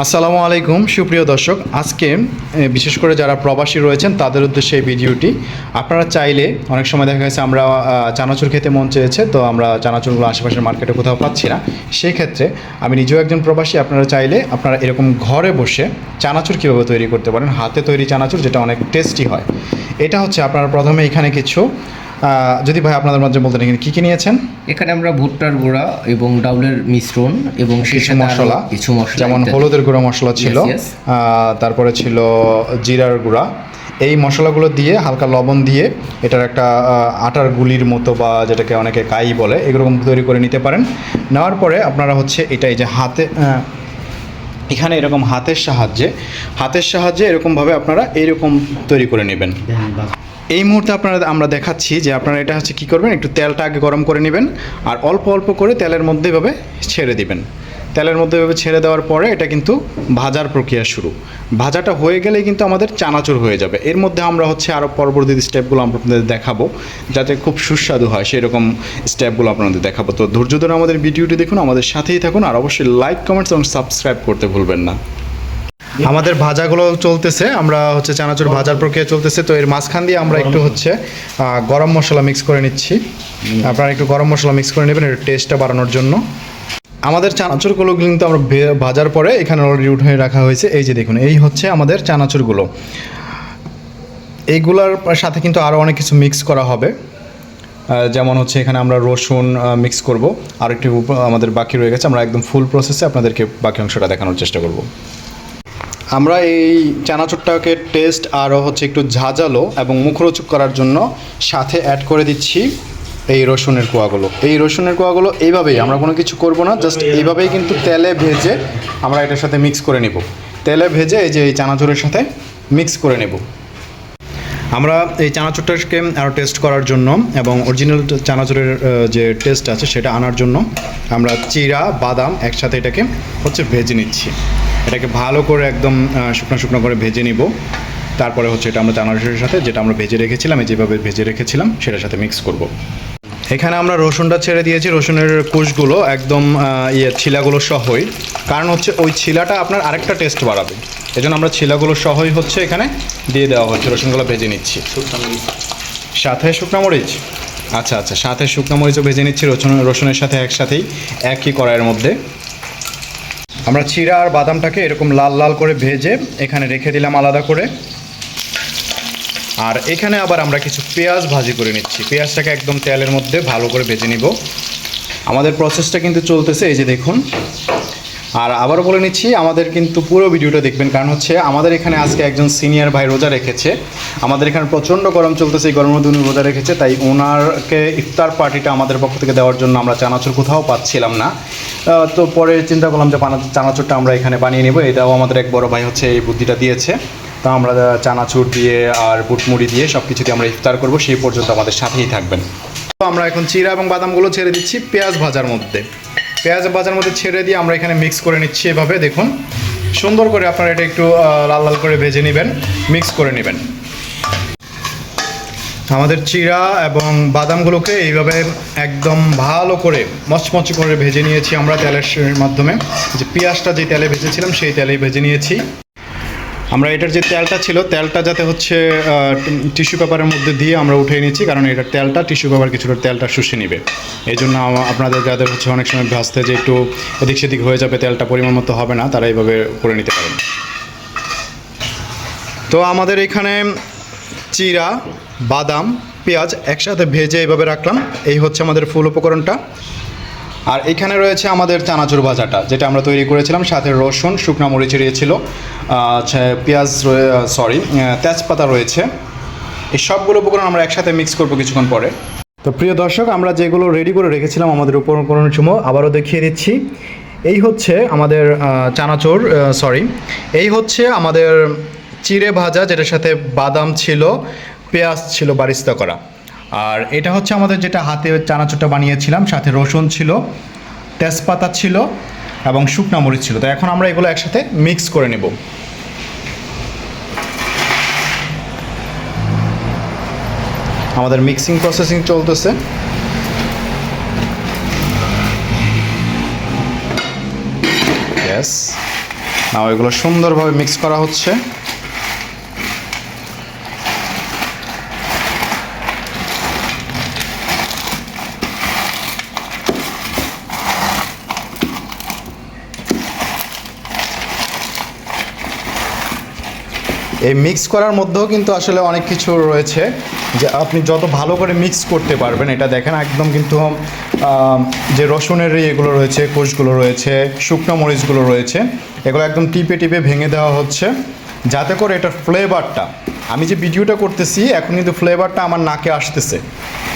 আসসালামু আলাইকুম, সুপ্রিয় দর্শক। আজকে বিশেষ করে যারা প্রবাসী রয়েছেন, তাদের উদ্দেশ্যে এই ভিডিওটি। আপনারা চাইলে, অনেক সময় দেখা গেছে আমরা চানাচুর খেতে মন চেয়েছে, তো আমরা চানাচুরগুলো আশেপাশের মার্কেটে কোথাও পাচ্ছি না। সেই ক্ষেত্রে আমি নিজেও একজন প্রবাসী, আপনারা চাইলে আপনারা এরকম ঘরে বসে চানাচুর কীভাবে তৈরি করতে পারেন? হাতে তৈরি চানাচুর, যেটা অনেক টেস্টি হয়। এটা হচ্ছে আপনারা প্রথমে এখানে কিছু যদি ভাই আপনাদের মধ্যে বলতেন এখানে কী কী নিয়েছেন? এখানে আমরা ভুট্টার গুঁড়া এবং ডাউলের মিশ্রণ এবং কিছু মশলা কিছু মশলা যেমন হলুদের গুঁড়া মশলা ছিল তারপরে ছিল জিরার গুঁড়া। এই মশলাগুলো দিয়ে হালকা লবণ দিয়ে এটার একটা আটার গুলির মতো বা যেটাকে অনেকে কাই বলে এরকম তৈরি করে নিতে পারেন। নেওয়ার পরে আপনারা হচ্ছে এটা এই যে হাতে এখানে এরকম হাতের সাহায্যে হাতের সাহায্যে এরকমভাবে আপনারা এরকম তৈরি করে নেবেন। এই মুহূর্তে আপনারা, আমরা দেখাচ্ছি যে আপনারা এটা হচ্ছে কী করবেন, একটু তেলটা আগে গরম করে নেবেন আর অল্প অল্প করে তেলের মধ্যে এভাবে ছেড়ে দিবেন। তেলের মধ্যে এভাবে ছেড়ে দেওয়ার পরে এটা কিন্তু ভাজার প্রক্রিয়া শুরু। ভাজাটা হয়ে গেলেই কিন্তু আমাদের চানাচুর হয়ে যাবে। এর মধ্যে আমরা হচ্ছে আরও পরবর্তী স্টেপগুলো আপনাদের দেখাবো, যাতে খুব সুস্বাদু হয় সেই রকম স্টেপগুলো আপনাদের দেখাবো। তো ধৈর্য ধরে আমাদের ভিডিওটি দেখুন, আমাদের সাথেই থাকুন আর অবশ্যই লাইক কমেন্টস এবং সাবস্ক্রাইব করতে ভুলবেন না। আমাদের ভাজাগুলো চলতেছে আমরা হচ্ছে চানাচুর ভাজার প্রক্রিয়া চলতেছে তো এর মাঝখান দিয়ে আমরা একটু হচ্ছে গরম মশলা মিক্স করে নিচ্ছি। আপনারা একটু গরম মশলা মিক্স করে নেবেন এর টেস্টটা বাড়ানোর জন্য। আমাদের চানাচুরগুলো কিন্তু আমরা ভাজার পরে এখানে অলরেডি উঠে রাখা হয়েছে। এই যে দেখুন এই হচ্ছে আমাদের চানাচুরগুলো। এইগুলোর সাথে কিন্তু আরও অনেক কিছু মিক্স করা হবে। যেমন হচ্ছে এখানে আমরা রসুন মিক্স করব। আর একটু আমাদের বাকি রয়ে গেছে আমরা একদম ফুল প্রসেসে আপনাদেরকে বাকি অংশটা দেখানোর চেষ্টা করব। আমরা এই চানাচুরটাকে টেস্ট আরও হচ্ছে একটু ঝাঁঝালো এবং মুখরোচক করার জন্য সাথে অ্যাড করে দিচ্ছি এই রসুনের কোয়াগুলো। এই রসুনের কোয়াগুলো এইভাবেই, আমরা কোনো কিছু করব না জাস্ট এইভাবেই কিন্তু তেলে ভেজে আমরা এটার সাথে মিক্স করে নেব। তেলে ভেজে এই যে এই চানাচুরের সাথে মিক্স করে নেব। আমরা এই চানাচুরটাকে আরও টেস্ট করার জন্য এবং অরিজিনাল চানাচুরের যে টেস্ট আছে সেটা আনার জন্য আমরা চিরা, বাদাম একসাথে এটাকে হচ্ছে ভেজে নিচ্ছি। এটাকে ভালো করে একদম শুকনো শুকনো করে ভেজে নিব। তারপরে হচ্ছে এটা আমরা চানাচুরের সাথে যেটা আমরা ভেজে রেখেছিলাম এই যেভাবে ভেজে রেখেছিলাম সেটার সাথে মিক্স করব। এখানে আমরা রসুনটা ছেড়ে দিয়েছি রসুনের কুশগুলো একদম ইয়ে ছিলাগুলো সহই। কারণ হচ্ছে ওই ছিলাটা আপনার আরেকটা টেস্ট বাড়াবে। এই জন্য আমরা ছিলাগুলো সহই হচ্ছে এখানে দিয়ে দেওয়া হচ্ছে রসুনগুলো ভেজে নিচ্ছি। সাথে শুকনো মরিচ? আচ্ছা আচ্ছা সাথে শুকনো মরিচও ভেজে নিচ্ছি রসুন রসুনের সাথে একসাথেই একই কড়াইয়ের মধ্যে। আমরা চিরা আর বাদামটাকে এরকম লাল লাল করে ভেজে এখানে রেখে দিলাম আলাদা করে। আর এখানে আবার আমরা কিছু পেঁয়াজ ভাজি করে নিচ্ছি। পেঁয়াজটাকে একদম তেলের মধ্যে ভালো করে ভেজে নিব। আমাদের প্রসেসটা কিন্তু চলতেছে, এই যে দেখুন। আর আবারও বলে নিচ্ছি, আমাদের কিন্তু পুরো ভিডিওটা দেখবেন, কারণ হচ্ছে আমাদের এখানে আজকে একজন সিনিয়র ভাই রোজা রেখেছে। আমাদের এখানে প্রচণ্ড গরম চলতেছে, এই গরমের উনি রোজা রেখেছে, তাই ওনারকে ইফতার পার্টিটা আমাদের পক্ষ থেকে দেওয়ার জন্য আমরা চানাচুর কোথাও পাচ্ছিলাম না। তো পরে চিন্তা করলাম যে চানাচুরটা আমরা এখানে বানিয়ে নেব, এটাও আমাদের এক বড় ভাই হচ্ছে এই বুদ্ধিটা দিয়েছে। তো আমরা চানাচুর দিয়ে আর বুটমুড়ি দিয়ে সব কিছু দিয়ে আমরা ইফতার করব, সেই পর্যন্ত আমাদের সাথেই থাকবেন। তো আমরা এখন চিরা এবং বাদামগুলো ছেড়ে দিচ্ছি পেঁয়াজ ভাজার মধ্যে। পেঁয়াজ বাজার মধ্যে ছেড়ে দিয়ে আমরা এখানে মিক্স করে নিচ্ছি এভাবে, দেখুন। সুন্দর করে আপনারা এটা একটু লাল লাল করে ভেজে নেবেন মিক্স করে নেবেন। আমাদের চিরা এবং বাদামগুলোকে এইভাবে একদম ভালো করে, মচমচ করে ভেজে নিয়েছি আমরা তেলের মাধ্যমে। যে পেঁয়াজটা যে তেলে ভেজেছিলাম, সেই তেলেই ভেজে নিয়েছি। আমরা এটার যে তেলটা ছিল, তেলটা যাতে হচ্ছে টিস্যু পেপারের মধ্যে দিয়ে আমরা উঠিয়ে নিচ্ছি, কারণ এটার তেলটা, টিস্যু পেপার কিছুটা তেলটা শুষে নেবে। এই জন্য আপনাদের যাদের হচ্ছে অনেক সময় ভাজতে যে একটু এদিক সেদিক হয়ে যাবে, তেলটা পরিমাণ মতো হবে না, তারা এইভাবে করে নিতে পারেন। তো আমাদের এখানে চিরা, বাদাম, পেঁয়াজ একসাথে ভেজে এইভাবে রাখলাম। এই হচ্ছে আমাদের ফুল উপকরণটা। আর এখানে রয়েছে আমাদের চানাচুর ভাজাটা, যেটা আমরা তৈরি করেছিলাম। সাথে রসুন, শুকনো মরিচ রয়েছিল পেঁয়াজ সরি তেজপাতা রয়েছে। এই সবগুলো উপকরণ আমরা একসাথে মিক্স করব কিছুক্ষণ পরে। তো প্রিয় দর্শক, আমরা যেগুলো রেডি করে রেখেছিলাম আমাদের উপকরণের সময় আবারও দেখিয়ে দিচ্ছি। এই হচ্ছে আমাদের চানাচুর সরি এই হচ্ছে আমাদের চিড়ে ভাজা, যেটার সাথে বাদাম ছিল, পেঁয়াজ ছিল, বারিস্তা করা। আর এটা হচ্ছে আমাদের যেটা হাতে চানাচুরটা বানিয়েছিলাম, সাথে রসুন ছিল, তেজপাতা ছিল এবং শুকনো মরিচ ছিল। তো এখন আমরা এগুলো একসাথে মিক্স করে নেব। আমাদের মিক্সিং প্রসেসিং চলতেছে। এগুলো সুন্দরভাবে মিক্স করা হচ্ছে। এই মিক্স করার মধ্যেও কিন্তু আসলে অনেক কিছু রয়েছে যে আপনি যত ভালো করে মিক্স করতে পারবেন, এটা দেখেন একদম কিন্তু যে রসুনের এগুলো রয়েছে কোষগুলো রয়েছে, শুকনো মরিচগুলো রয়েছে, এগুলো একদম টিপে টিপে ভেঙে দেওয়া হচ্ছে, যাতে করে এটার ফ্লেভারটা আমি যে ভিডিওটা করতেছি, এখন কিন্তু ফ্লেভারটা আমার নাকে আসতেছে,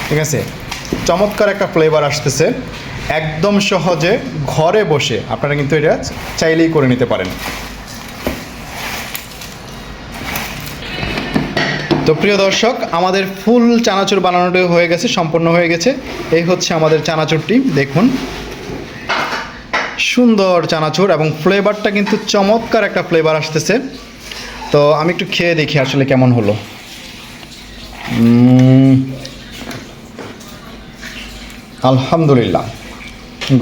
ঠিক আছে? চমৎকার একটা ফ্লেভার আসতেছে, একদম সহজে ঘরে বসে আপনারা কিন্তু এটা চাইলেই করে নিতে পারেন। তো প্রিয় দর্শক আমাদের ফুল চানাচুর বানানোটা হয়ে গেছে সম্পূর্ণ হয়ে গেছে। এই হচ্ছে আমাদের চানাচুরটি দেখুন। সুন্দর চানাচুর এবং ফ্লেভারটা কিন্তু চমৎকার একটা ফ্লেভার আসতেছে। তো আমি একটু খেয়ে দেখি আসলে কেমন হলো। আলহামদুলিল্লাহ।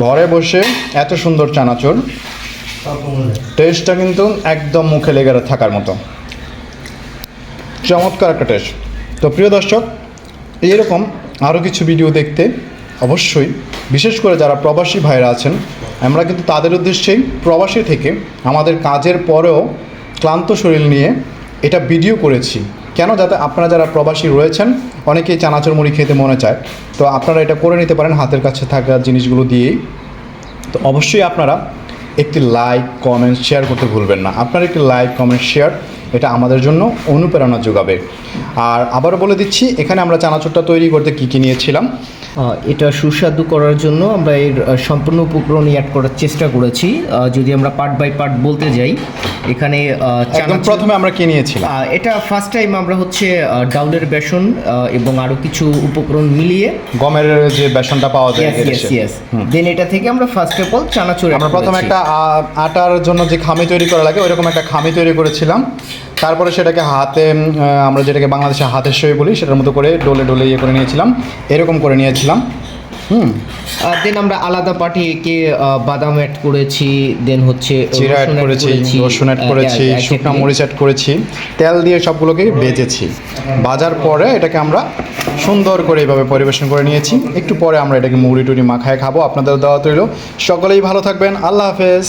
ঘরে বসে এত সুন্দর চানাচুর টেস্টটা কিন্তু একদম মুখে লেগে থাকার মতো। চমৎকার একটা টেস্ট তো প্রিয় দর্শক, এইরকম আরও কিছু ভিডিও দেখতে অবশ্যই, বিশেষ করে যারা প্রবাসী ভাইরা আছেন, আমরা কিন্তু তাদের উদ্দেশ্যেই প্রবাসী থেকে আমাদের কাজের পরেও ক্লান্ত শরীর নিয়ে এটা ভিডিও করেছি। কেন? যাতে আপনারা যারা প্রবাসী রয়েছেন, অনেকেই চানাচুর মুড়ি খেতে মনে চায়। তো আপনারা এটা করে নিতে পারেন হাতের কাছে থাকা জিনিসগুলো দিয়েই। তো অবশ্যই আপনারা একটি লাইক কমেন্ট শেয়ার করতে ভুলবেন না। আপনার একটি লাইক কমেন্ট শেয়ার এটা আমাদের জন্য অনুপ্রেরণা যোগাবে। আর আবারও বলে দিচ্ছি এখানে আমরা চানাচুরটা তৈরি করতে কী কী নিয়েছিলাম? এটা সুস্বাদু করার জন্য আমরা এর সম্পূর্ণ উপকরণ অ্যাড করার চেষ্টা করেছি। যদি আমরা পার্ট বাই পার্ট বলতে যাই এখানে একদম প্রথমে আমরা কী নিয়েছিলাম? এটা ফার্স্ট টাইম আমরা হচ্ছে ডাউলের বেসন এবং আরও কিছু উপকরণ মিলিয়ে। গমের যে বেসনটা পাওয়া যায় দেন এটা থেকে আমরা ফার্স্ট অফ অল চানাচুর আমরা প্রথমে একটা আটার জন্য যে খামি তৈরি করা লাগে ওইরকম একটা খামি তৈরি করেছিলাম। তারপরে সেটাকে হাতে আমরা যেটাকে বাংলাদেশে হাতের সই বলি সেটার মতো করে ডলে ডলে ইয়ে করে নিয়েছিলাম। এরকম করে নিয়েছিলাম। হুম। দেন আমরা আলাদা পার্টি একে বাদাম অ্যাড করেছি দেন হচ্ছে জিরা অ্যাড করেছি রসুন অ্যাড করেছি শুকনো. মরিচ অ্যাড করেছি তেল দিয়ে সবগুলোকে ভেজেছি ভাজার পরে এটাকে আমরা সুন্দর করে এইভাবে পরিবেশন করে নিয়েছি। একটু পরে আমরা এটাকে মুড়ি টুড়ি মাখায় খাব। আপনাদের দেওয়া তৈল। সকলেই ভালো থাকবেন। আল্লাহ হাফেজ।